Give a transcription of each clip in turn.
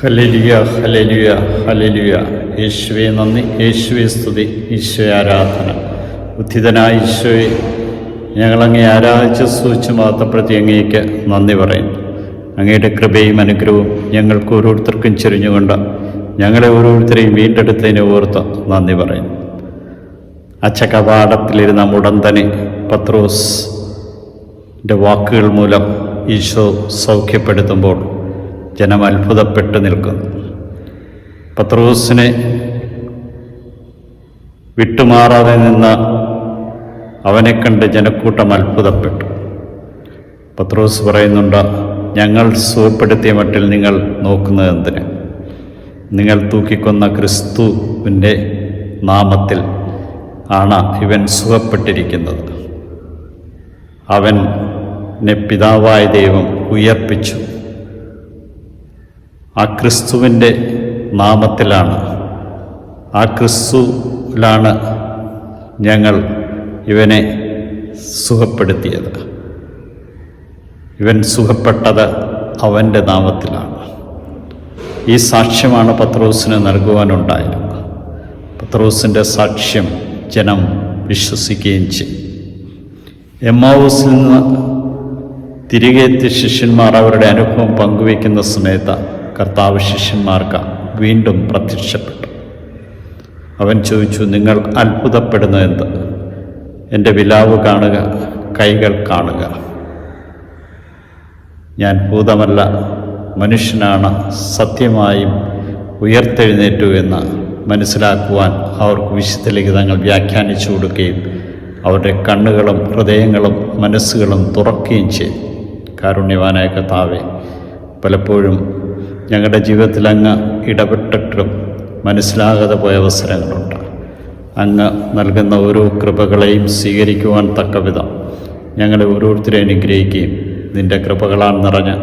ഹലലിയ ഹലലിയ ഹലലിയ യേശുവെ നന്ദി. യേശുവെ സ്തുതി. ഈശോയെ ആരാധന. ഉദ്ധിതനായ ഈശോയെ ഞങ്ങളങ്ങേ ആരാധിച്ച് സൂചിച്ച് മാത്രപ്പെടുത്തി അങ്ങേക്ക് നന്ദി പറയുന്നു. അങ്ങയുടെ കൃപയും അനുഗ്രഹവും ഞങ്ങൾക്ക് ഓരോരുത്തർക്കും ചെരിഞ്ഞുകൊണ്ട് ഞങ്ങളെ ഓരോരുത്തരെയും വീണ്ടെടുത്തതിനെ ഓർത്ത് നന്ദി പറയുന്നു. ഉടൻ തന്നെ പത്രോസിന്റെ വാക്കുകൾ മൂലം ഈശോ സൗഖ്യപ്പെടുത്തുമ്പോൾ ജനം അത്ഭുതപ്പെട്ട് നിൽക്കുന്നു. പത്രോസിനെ വിട്ടുമാറാതെ നിന്ന അവനെ കണ്ട് ജനക്കൂട്ടം അത്ഭുതപ്പെട്ടു. പത്രോസ് പറയുന്നുണ്ട് ഞങ്ങൾ സുഖപ്പെടുത്തിയ മട്ടിൽ നിങ്ങൾ നോക്കുന്നത് എന്തിന്? നിങ്ങൾ തൂക്കിക്കൊന്ന ക്രിസ്തുവിന്റെ നാമത്തിൽ ആണ് ഇവൻ സുഖപ്പെട്ടിരിക്കുന്നത്. അവനെ പിതാവായ ദൈവം ഉയർപ്പിച്ചു. ആ ക്രിസ്തുവിന്റെ നാമത്തിലാണ്. ആ ക്രിസ്തുവിലാണ് ഞങ്ങൾ ഇവനെ സുഖപ്പെടുത്തിയത്. ഇവൻ സുഖപ്പെട്ടത് അവന്റെ നാമത്തിലാണ്. ഈ സാക്ഷ്യമാണ് പത്രോസിന് നൽകുവാനുണ്ടായിരുന്നത് പത്രോസിന്റെ സാക്ഷ്യം ജനം വിശ്വസിക്കുകയും ചെയ്യും എമ്മാവൂസിൽ നിന്ന് തിരികെ എത്തിയ ശിഷ്യന്മാർ അവരുടെ അനുഭവം പങ്കുവയ്ക്കുന്ന സമയത്ത് കർത്താവ് ശിഷ്യന്മാർക്ക് വീണ്ടും പ്രത്യക്ഷപ്പെട്ടു. അവൻ ചോദിച്ചു നിങ്ങൾ അത്ഭുതപ്പെടുന്ന എന്ത്? എന്റെ വിലാവ് കാണുക കൈകൾ കാണുക. ഞാൻ ഭൂതമല്ല മനുഷ്യനാണ് സത്യമായും ഉയർത്തെഴുന്നേറ്റു എന്ന് മനസ്സിലാക്കുവാൻ അവർക്ക് വിശുദ്ധ ലിഖിതങ്ങൾ വ്യാഖ്യാനിച്ചു കൊടുക്കുകയും അവരുടെ കണ്ണുകളും ഹൃദയങ്ങളും മനസ്സുകളും തുറക്കുകയും ചെയ്തു. കാരുണ്യവാനായ കർത്താവെ പലപ്പോഴും ഞങ്ങളുടെ ജീവിതത്തിൽ അങ്ങ് ഇടപെട്ടിട്ടും മനസ്സിലാകാതെ പോയ അവസരങ്ങളുണ്ട്. അങ്ങ് നൽകുന്ന ഓരോ കൃപകളെയും സ്വീകരിക്കുവാൻ തക്കവിധം ഞങ്ങളെ ഓരോരുത്തരെ അനുഗ്രഹിക്കുകയും നിന്റെ കൃപകളാൽ നിറഞ്ഞ്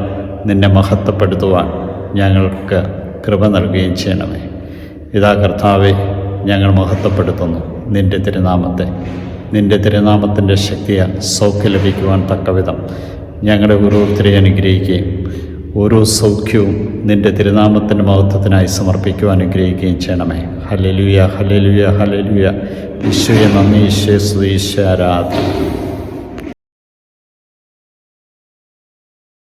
നിന്നെ മഹത്വപ്പെടുത്തുവാൻ ഞങ്ങൾക്ക് കൃപ നൽകുകയും ചെയ്യണമേ. ഇതാ കർത്താവെ ഞങ്ങൾ മഹത്വപ്പെടുത്തുന്നു. നിന്റെ തിരുനാമത്തെ നിന്റെ തിരുനാമത്തിന്റെ ശക്തിയാൽ സൗഖ്യം ലഭിക്കുവാൻ തക്കവിധം ഞങ്ങളെ ഓരോരുത്തരെ അനുഗ്രഹിക്കുകയും ഓരോ സൗഖ്യവും നിന്റെ തിരുനാമത്തിന്റെ മഹത്വത്തിനായി സമർപ്പിക്കുവാൻ അനുഗ്രഹിക്കുകയും ചെയ്യണമേ. ഹലലുയ ഹലലുയ ഹലലുയ ഈശോയെ നന്ദി ഈശോ സ്തുതി ഈശോ